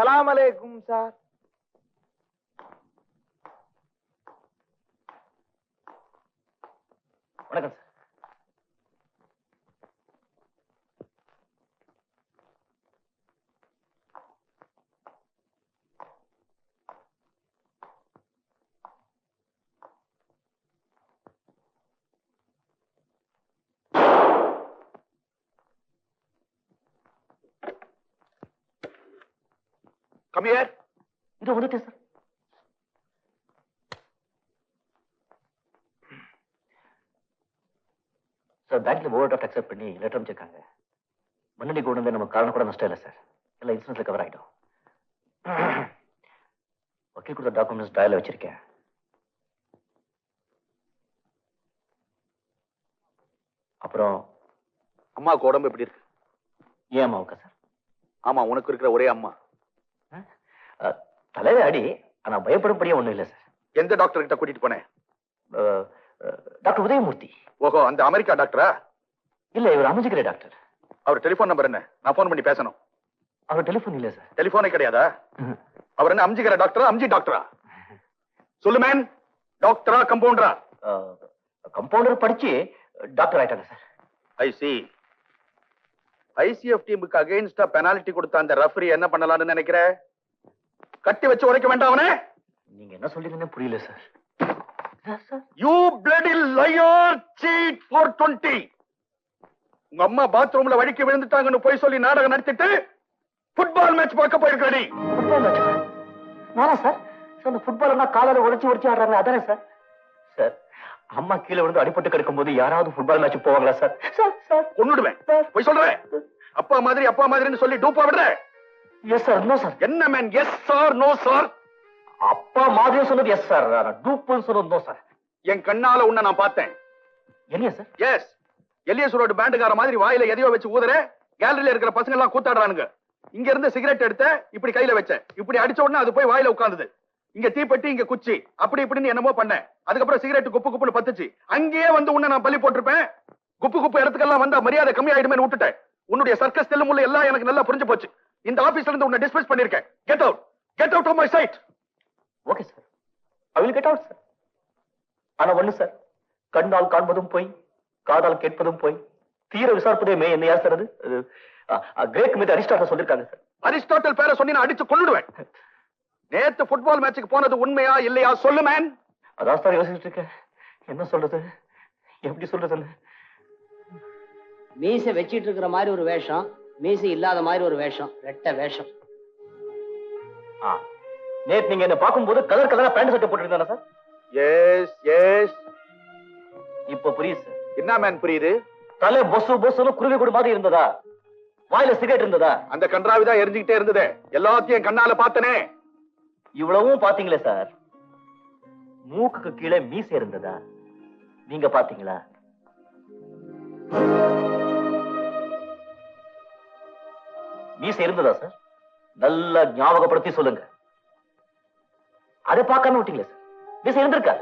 சலாம் அலைக்கும் சார் வணக்கம் சார் கம்மியர் இது வந்துட்டேன் சார். சார் பேங்க்ல ஓவர் டிராஃப்ட் அக்செப்ட் பண்ணி லெட்டர் அமைச்சிருக்காங்க முன்னாடி கொண்டு வந்து நமக்கு காரணம் கூட நஷ்டம் இல்லை சார். எல்லாம் இன்சூரன்ஸ்ல கவர் ஆகிடும் வக்கீல் கொடுத்த டாக்குமெண்ட்ஸ் டயல வச்சிருக்கேன். அப்புறம் அம்மாவுக்கு உடம்பு எப்படி இருக்கு? ஏன் அம்மாவுக்கா சார்? ஆமா உனக்கு இருக்கிற ஒரே அம்மா. தலையில அடி ஆனா பயப்படும்படியே ஒண்ணும் இல்லை சார். எந்த டாக்டர் கிட்ட கூட்டிட்டு போனேன்? டாக்டர் உதயமூர்த்தி. ஓஹோ அந்த அமெரிக்கா டாக்டரா? இல்ல இவர் அமைஞ்சுக்கிற டாக்டர். அவர் டெலிபோன் நம்பர் என்ன? நான் ஃபோன் பண்ணி பேசணும். அவர் டெலிஃபோன் இல்ல சார். டெலிபோனே கிடையாதா? அவர் என்ன அம்ஜிக்கிற டாக்டரா அம்ஜி டாக்டரா? சொல்லு மேன். டாக்டரா கம்பவுண்டரா? கம்பவுண்டர் படிச்சு டாக்டர் ஆயிட்டாங்க சார். ஐ சி ஐசிஎஃப் டீமுக்கு அகைன்ஸ்டா பெனால்டி கொடுத்த அந்த ரெஃபரி என்ன பண்ணலாம்னு நினைக்கிற? கட்டி வச்சு உடைக்க வேண்டாம் அவனே. நீங்க என்ன சொல்றீங்கன்னு புரியல sir sir you bloody liar cheat for twenty உங்க அம்மா பாத்ரூம்ல வழிக்கு விழுந்துட்டாங்கன்னு போய் சொல்லி நாடகம் நடத்திட்டு ஃபுட்பால் மேட்ச் பார்க்க போயிருக்கடி ஃபுட்பால் மேட்ச் நானா சார் சார் இந்த ஃபுட்பால் காலையில உடைச்சு உடைச்சு ஆடுறாங்க. அதானே சார் சார் அம்மா கீழே விழுந்து அடிபட்டு கிடக்கும் போது யாராவது ஃபுட்பால் மேட்ச் போவாங்களா சார் சார் சார் கொன்னுடுவேன். போய் சொல்றேன். அப்பா மாதிரி அப்பா மாதிரின்னு சொல்லி டூப்பா விடுற எஸ் சார் நோ சார் என்ன man yes sir no sir அப்பா மாதிரியே சொன்னது எஸ் சார் டூப்புன்னு சொன்னது நோ சார் என் கண்ணால உன்னை நான் பார்த்தேன். இல்லையா சார் எஸ் எலியஸ் ரோடு பேண்டுக்கார மாதிரி வாயில எதையோ வச்சு ஊதுற கேலரியில இருக்கிற பசங்க எல்லாம் கூத்தாடுறானுங்க. இங்க இருந்து சிகரெட் எடுத்த இப்படி கையில வச்ச. இப்படி அடிச்ச உடனே அது போய் வாயில உட்கார்ந்தது. இங்க தீப்பெட்டி இங்க குச்சி. அப்படி இப்படின்னு என்னமோ பண்ணேன் அதுக்கப்புறம் சிகரெட் குப்பு குப்புன்னு பத்துச்சு. அங்கேயே வந்து உன்னை நான் பள்ளி போட்டிருப்பேன். குப்பு குப்பு இடத்துக்கெல்லாம் வந்தா மரியாதை கம்மியாயிடுமேன்னு விட்டுட்டேன். உன்னுடைய சர்க்கஸ் தெல்லுமுள்ள எல்லாம் எனக்கு நல்லா புரிஞ்சு போச்சு. இந்த ஆபீஸ்ல இருந்து உன்னை டிஸ்மிஸ் பண்ணிருக்கேன். Get out get out of my sight okay sir I will get out sir ஆனா ஒண்ணு சார் கண்ணால் காண்பதும் போய் காதால் கேட்பதும் போய். தீர விசாரிப்பதே மே என்ன யார் சார் அது கிரேக் மீது அரிஸ்டாட்டல் சொல்லிருக்காங்க சார் அரிஸ்டாட்டல் பேரை சொன்னி நான் அடிச்சு கொன்னுடுவேன். நேத்து ஃபுட்பால் மேட்சுக்கு போனது உண்மையா இல்லையா சொல்லு மேன் அதான் சார் யோசிச்சுட்டு இருக்கேன். என்ன சொல்றது? எப்படி சொல்றதுன்னு? மீசை வச்சிட்டு இருக்கிற மாதிரி ஒரு வேஷம். மீசை இல்லாத மாதிரி ஒரு வேஷம் ரெட்ட வேஷம். ஆ. நேத்து நீங்க என்ன பார்க்கும்போது கலர் கலரா பேண்ட் சட்டை போட்டுருந்தானே சார்? எஸ் எஸ் இப்ப புரியுது சார். என்ன மேன் புரியுது? தலை பொசு பொசுன்னு குருவி கூடு மாதிரி இருந்ததா? வாயில சிகரெட் இருந்ததா? அந்த கன்றாவிதான் எரிஞ்சுக்கிட்டே இருந்தது. எல்லாத்தையும் கண்ணால பார்த்தனே. இவ்வளவும் பாத்தீங்களே சார்? மூக்குக்கு கீழே மீசை இருந்ததா? நீங்க பாத்தீங்களா மீசை இருந்ததா சார் நல்லா ஞாபகப்படுத்தி சொல்லுங்க. அதை பார்க்காம விட்டீங்களே சார் மீசை இருந்திருக்கா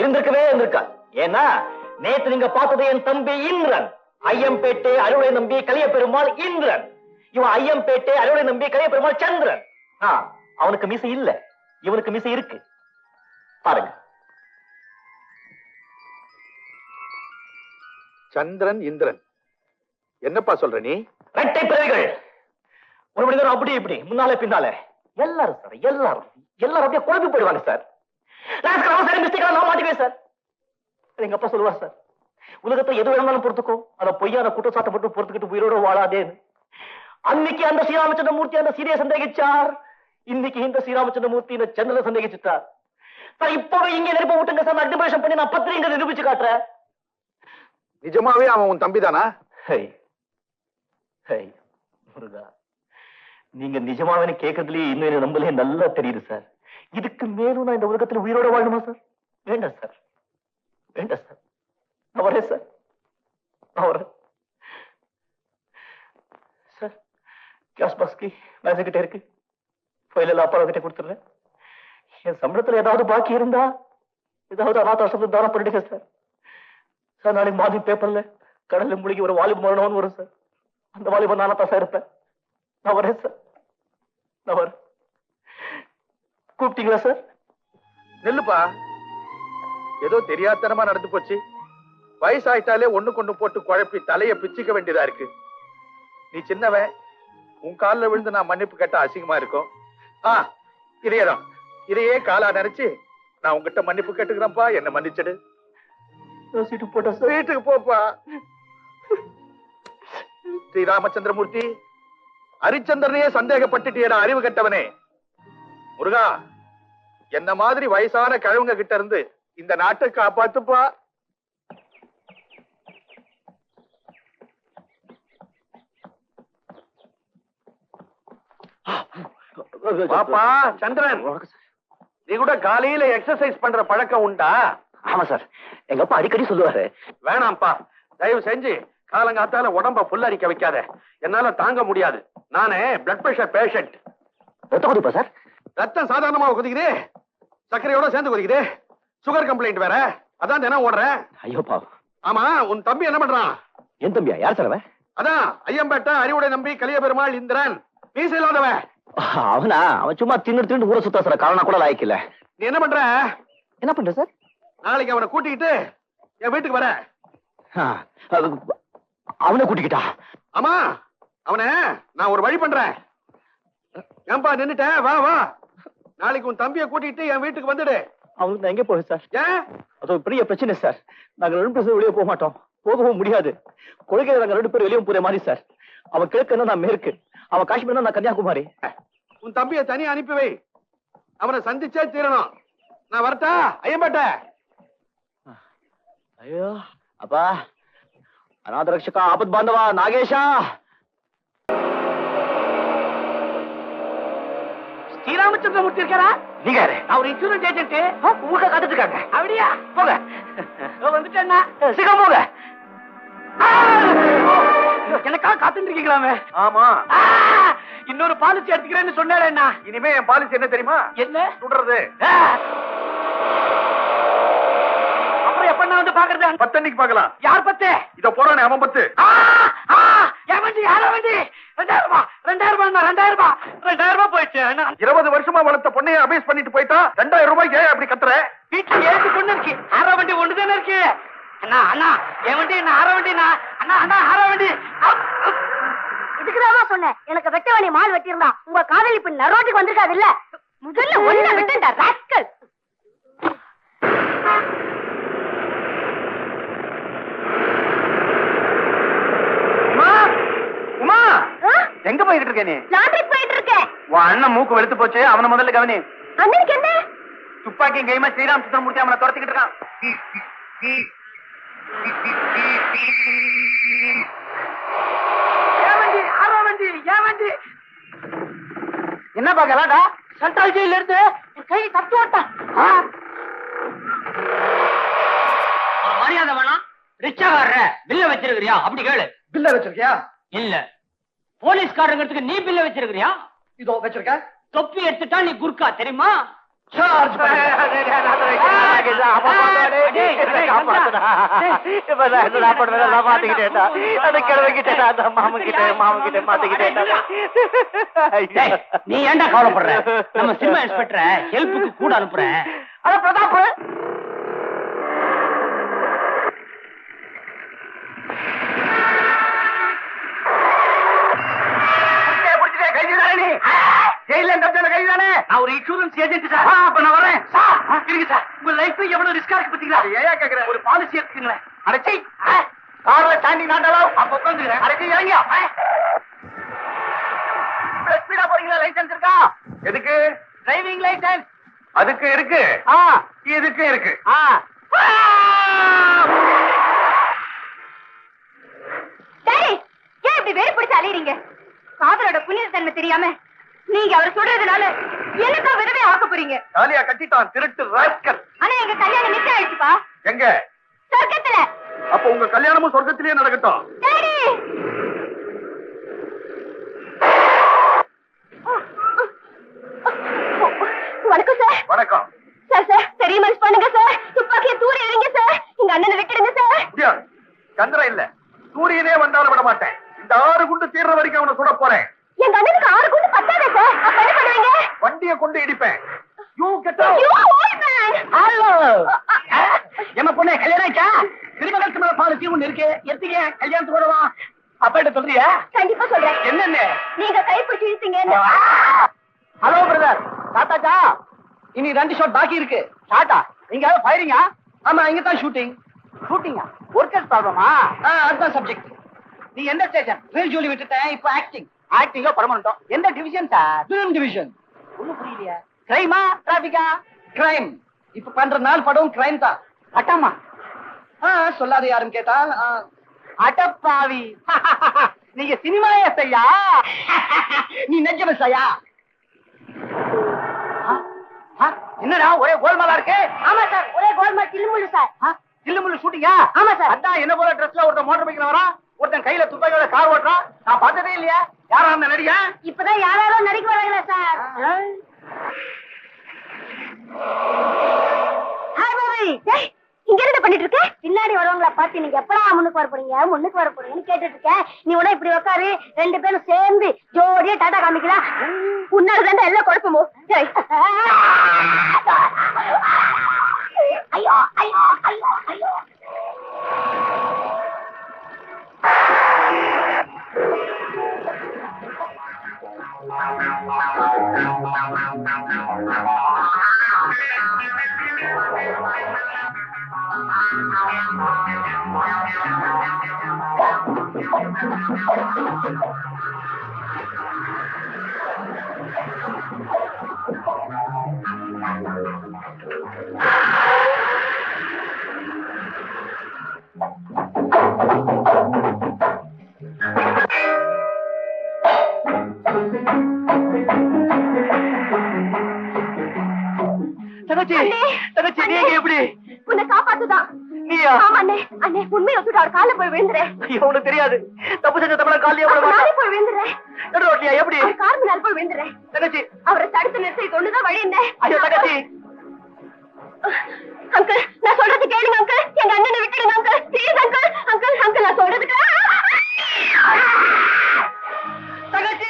இருந்திருக்கவே இருந்திருக்கா. ஏன்னா நேத்து நீங்க பார்த்தது என் தம்பி இந்திரன். ஐயம்பேட்டை அறுவடை நம்பி கலிய பெருமாள் இந்திரன். இவன் ஐயம்பேட்டை அறுவடை நம்பி கலிய பெருமாள் சந்திரன் அவனுக்கு மீசை இல்ல. இவனுக்கு மீசை இருக்கு. பாருங்க. சந்திரன் இந்திரன். என்னப்பா சொல்ற நீ? ரெட்டை பிறவிகள். ஒரு மனிதர் அப்படி இப்படி முன்னாலே பின்னால. எல்லாரும் சார் எல்லாரும். எல்லாரும் அப்படியே குழம்பி போயிடுவாங்க சார் நான் மாட்டிக்குவேன் சார் எங்க அப்பா சொல்லுவார் சார் உலகத்தை எது வேணாலும் பொறுத்துக்கோ. ஆனா பொய்யான குற்றச்சாட்டை மட்டும் பொறுத்துக்கிட்டு உயிரோட வாழாதேன்னு அன்னைக்கு அந்த ஸ்ரீராமச்சந்திர மூர்த்தி அந்த சீதையை சந்தேகிச்சார். இன்னைக்கு இந்த ஸ்ரீராமச்சந்திர மூர்த்தி இந்த சந்திரனை சந்தேகிச்சுட்டார். சார் இப்பவே இங்க நெருப்ப விட்டுங்க சார் அக்னிபரேஷன் பண்ணி நான் பத்திரிகை நிரூபிச்சு காட்டுறேன். நிஜமாவே அவன் உன் தம்பிதானா? ஹை. ஹை முருகா. நீங்க நிஜமாவே கேட்கறதுலயே இன்னும் என்ன நல்லா தெரியுது சார். இதுக்கு மேலும் நான் இந்த உலகத்துல உயிரோட வாழணுமா சார்? வேண்டாம் சார். வேண்டாம் சார். நான் வரேன் சார். நான் வரேன். சார் கேஷ் பாஸ்கி மேனேஜர் இருக்கு. ஃபைல் எல்லாம் அப்பா கிட்ட கொடுத்துடுறேன். என் சம்பளத்துல ஏதாவது பாக்கி இருந்தா ஏதாவது அநாத ஆசிரமத்துக்கு தானம் பண்ணிடுங்க சார். சார் நாளைக்கு மாதிரி பேப்பர்ல கடல்ல முழுகி ஒரு வாலிப மரணம்னு வரும் சார். அந்த வாலிபம் நானா தான் சார் இருப்பேன் நான் வரேன் சார். நான் வரேன் கூப்பிட்டீங்களா சார்? நெல்லுப்பா. ஏதோ தெரியாத்தனமா நடந்து போச்சு. வயசாயிட்டாலே ஒண்ணு கொண்டு போட்டு குழப்பி தலைய பிச்சுக்க வேண்டியதா இருக்கு. நீ சின்னவன் உன் கால்ல விழுந்து நான் மன்னிப்பு கேட்டா அசிங்கமா இருக்கும். ஆ இதேதான். இதையே காலா நினைச்சு நான் உங்ககிட்ட மன்னிப்பு கேட்டுக்கிறேன்ப்பா. என்ன மன்னிச்சிடு. சீட்டு போட்டா வீட்டுக்கு போப்பா. ஸ்ரீ ராமச்சந்திரமூர்த்தி ஹரிச்சந்திரனையே சந்தேகப்பட்டுட்டியடா அறிவு கெட்டவனே. முருகா என்ன மாதிரி வயசான கிழவங்க கிட்ட இருந்து இந்த நாட்டை காப்பாத்துப்பா? பாப்பா சந்திரன். நீ கூட காலையில எக்ஸசைஸ் பண்ற பழக்கம் உண்டா? ஆமா சார். எங்க அப்பா அடிக்கடி சொல்லுவாரு. வேணாம்ப்பா. தயவு செஞ்சு காலங்காத்தால உடம்ப புல்லரிக்க வைக்காத. என்னால தாங்க முடியாது. நானே பிளட் பிரஷர் பேஷண்ட் ரத்த கொதிப்பா சார்? ரத்தம் சாதாரணமா கொதிக்குது சர்க்கரையோட சேர்ந்து கொதிக்குது சுகர் கம்ப்ளைண்ட் வேற. அதான் தினம் ஓடுறேன். ஐயோ பா ஆமா உன் தம்பி என்ன பண்றான்? என் தம்பியா? யார் சார் அவன்? அதான் ஐயம்பேட்டை அறிவுடை நம்பி கலிய பெருமாள் இந்திரன். மீசை இல்லாதவன். அவனா? அவன் சும்மா தின்னு தின்னு ஊரை சுத்தா சார். காரணம் கூட லாய்க்கல நீ என்ன பண்ற? என்ன பண்ற சார்? நாளைக்கு அவனை கூட்டிக்கிட்டு என் வீட்டுக்கு வர. அவனை கூட்டிக்கிட்டா? ஆமா அவனை நான் ஒரு வழி பண்றேன். ஏன்பா நின்னுட்டேன் வா வா. நாளைக்கு உன் தம்பியை கூட்டிட்டு என் வீட்டுக்கு வந்துடு. அவனுக்கு நான் எங்க போவேன் சார்? ஏன்? அது ஒரு பெரிய பிரச்சனை சார். நாங்க ரெண்டு பேரும் வெளியே போக மாட்டோம். போகவும் முடியாது. கொள்கையில நாங்க ரெண்டு பேரும் வெளியே போற மாதிரி சார். அவன் கிழக்குன்னா நான் மேற்கு. அவன் காஷ்மீர்னா நான் கன்னியாகுமரி. உன் தம்பியை தனியா அனுப்பி வை. அவனை சந்திச்சே தீரணும். நான் வரட்டா? ஐயம்பேட்டை. ஐயோ அப்பா. ಅನಾಥ ರಕ್ಷಕ ಆಪತ್ ಬಾಂಧವ ನಾಗೇಶ ஸ்ரீராமச்சந்திரமூர்த்தி இருக்காரா நீங்க யாரு அவர் இன்சூரன்ஸ் ஏஜென்ட் உங்களுக்கு காத்துட்டு இருக்காங்க அப்படியா போங்க வந்துட்டேன்னா சீக்கிரம் போங்க எனக்காக காத்துட்டு இருக்கீங்களாமே ஆமா ஆ! இன்னொரு பாலிசி எடுத்துக்கிறேன்னு சொன்னாரு என்ன இனிமே என் பாலிசி என்ன தெரியுமா என்ன சுடுறது ஆ! அப்புறம் எப்ப பாக்குறது பத்தன்னைக்கு பார்க்கலாம் யார் பத்து? இத போறானே அவன் பத்து. ஆ! ஆ! என் வண்டி யார வண்டி? ரெண்டாயிரம் ரூபாய் ரெண்டாயிரம் ரூபாய் ரெண்டாயிரம் ரூபாய் ரெண்டாயிரம் ரூபாய் போயிடுச்சு அண்ணா, இருபது வருஷமா வளர்த்த பொண்ணைய அபேஸ் பண்ணிட்டு போயிட்டா? ரெண்டாயிரம் ரூபாய்க்கு ஏன் அப்படி கத்துற? வீட்டுல ஏழு பொண்ணு இருக்கு. அற வண்டி ஒண்ணுதானே இருக்கு? அண்ணா அண்ணா என் வண்டி என்ன அற வண்டிண்ணா? அண்ணா அண்ணா அற வண்டி. இதுக்குதான் சொன்னேன். எனக்கு வெட்ட வேண்டிய மால் வெட்டியிருந்தா உங்க காதலி இப்ப நரோட்டுக்கு வந்திருக்காது இல்ல? முதல்ல ஒண்ணு விட்டுண்டா ராஸ்கல் உமா உமா எங்க போயிட்டு இருக்க நீ லாண்டரி போயிட்டு இருக்கேன் உன் அண்ணன் மூக்கு வெளுத்து போச்சு அவனை முதல்ல கவனி. அண்ணனுக்கு என்ன? துப்பாக்கி கைமா ஸ்ரீராம் அவனை துரத்திக்கிட்டு இருக்கான். என்ன பாக்கலாடா சென்ட்ரல் ஜெயில இருந்து கை தப்பு ஓட்டான். ஒரு மரியாதை வேணாம். ரிச்சாகாரர பில்ல வச்சிருக்கிறியா? அப்படி கேளு. பில்ல வச்சிருக்கியா? இல்ல. போலீஸ்காரங்கிறதுக்கு நீ பில்ல வச்சிருக்கிறியா இதோ வச்சிருக்க தொப்பி எடுத்துட்டா நீ குர்க்கா தெரியுமா நீ ஏன்டா கவலைப்படுற நம்ம சினிமா இன்ஸ்பெக்டரை ஹெல்ப்புக்கு கூட அனுப்புறேன் பிரதாப் நான் ஒரு இன்சூரன்ஸ் ஏஜென்ட் சார் அப்ப நான் வரேன் சார் இருங்க சார் உங்க லைஃப் எவ்வளவு ரிஸ்கா இருக்கு பாத்தீங்களா ஏயா கேக்குற? ஒரு பாலிசி எடுத்துங்களேன் அடைச்சி கார்ல ஸ்டாண்டிங் நாட்டாலும் அப்ப உட்காந்துக்கிறேன். அடைச்சி இறங்கியா. ஸ்பீடா போறீங்களா லைசன்ஸ் இருக்கா? எதுக்கு? டிரைவிங் லைசன்ஸ் அதுக்கு இருக்கு. ஆ. இதுக்கு இருக்கு. ஆ. டேய் ஏன் இப்படி வெறி பிடிச்சு அலையறீங்க? காதலோட புனித தன்மை தெரியாம நீங்க அவர் சொல்றதுனால எனக்கா விதவே ஆக்க போறீங்க தாலியா கட்டிட்டான் திருட்டு ராஸ்கல். ஆனா எங்க கல்யாணம் நிச்சயம் ஆயிடுச்சுப்பா. எங்க? சொர்க்கத்துல. அப்ப உங்க கல்யாணமும் சொர்க்கத்திலேயே நடக்கட்டும். டாடி வணக்கம் சார். வணக்கம். சார் சார் பெரிய மனுஷ் பண்ணுங்க சார். துப்பாக்கிய தூர எறிங்க சார். எங்க அண்ணனை விட்டுடுங்க சார். முடியாது. சந்திரன் இல்ல. சூரியனே வந்தாலும் விட மாட்டேன் இந்த ஆறு குண்டு தீர்ற வரைக்கும் அவனை சுட போறேன் எங்க அண்ணனுக்கு ஆறு குண்டு இடிப்பேன். You get! ஹலோ என்ன பொண்ணே கல்யாணம் ஆச்சா திருமணத்து மேல பாலிசி ஒண்ணு இருக்கு. எடுத்தீங்க கல்யாணத்துக்கு வரவா அப்பாட்ட சொல்றியா? கண்டிப்பா சொல்றேன். என்னன்னு? நீங்க கைப்பிடிச்சு இழுத்தீங்கன்னு ஹலோ பிரதர் சாத்தாச்சா இனி ரெண்டு ஷாட் பாக்கி இருக்கு. ஷாட்டா நீங்க ஃபயரிங்கா ஆமா இங்க தான் ஷூட்டிங் ஷூட்டிங்கா ஒர்க்கர்ஸ் ப்ராப்ளமா அதுதான் சப்ஜெக்ட் நீ எந்த ஸ்டேஷன் ரீல் ஜூலி விட்டுட்டேன் இப்போ ஆக்டிங் ஆக்டிங்கோ பர்மனண்டோ எந்த டிவிஷன் சார் ஃபிலிம் டிவிஷன் ஒண்ணும் புரியலையா கிரைமா டிராபிக்கா கிரைம் இப்ப பண்ற நாள் படம் கிரைம் தான். அட்டாமா ஆ சொல்லாத யாரும் கேட்டால் ஆ, அடப்பாவி. நீங்க சினிமா எஸ்ஐயா நீ நெஞ்சம் எஸ்ஐயா என்னடா ஒரே கோல்மாலா இருக்கு? ஆமா சார். ஒரே கோல்மால் தில்லுமுள்ளு சார். தில்லு முள்ளு ஷூட்டிங்கா? ஆமா சார். அதான் என்ன போல ட்ரெஸ்ல ஒருத்தன் மோட்டர் பைக்ல வரான் ஒருத்தன் கையில துப்பாக்கியோட கார் ஓட்டுறான். நான் பார்த்ததே இல்லையா. யாரா அந்த நடிகன் இப்பதான் யாராரோ நடிக்க வராங்களா சார்? ஹாய் பாபி இங்க என்ன பண்ணிட்டு இருக்க? பின்னாடி வரவங்கள பார்த்து நீங்க எப்படா முன்னுக்கு வர போறீங்க முன்னுக்கு வர போறீங்கன்னு கேட்டுட்டு இருக்கேன் நீ உடனே இப்படி உட்காரு ரெண்டு பேரும் சேர்ந்து ஜோடியா டாடா காமிக்கலாம். உன்னால தானே எல்லாம் குழப்பமோ? தங்கச்சி நீயா அண்ணே அண்ணே உண்மையை வச்சுட்டு அவர் கால போய் விழுந்துறேன் ஐயோ உனக்கு தெரியாது. தப்பு செஞ்ச தமிழ காலையே போட மாட்டேன் போய் விழுந்துறேன் நடு ரோட்லயா எப்படி? கார் முன்னால போய் விழுந்துறேன் தங்கச்சி. அவரை தடுத்து நிறுத்தி கொண்டுதான் வழி இருந்தேன் ஐயோ தங்கச்சி. அங்கிள் நான் சொல்றது கேளுங்க அங்கிள். எங்க அண்ணனை விட்டுடுங்க uncle. Please uncle. Uncle uncle நான் சொல்றதுக்கு தங்கச்சி!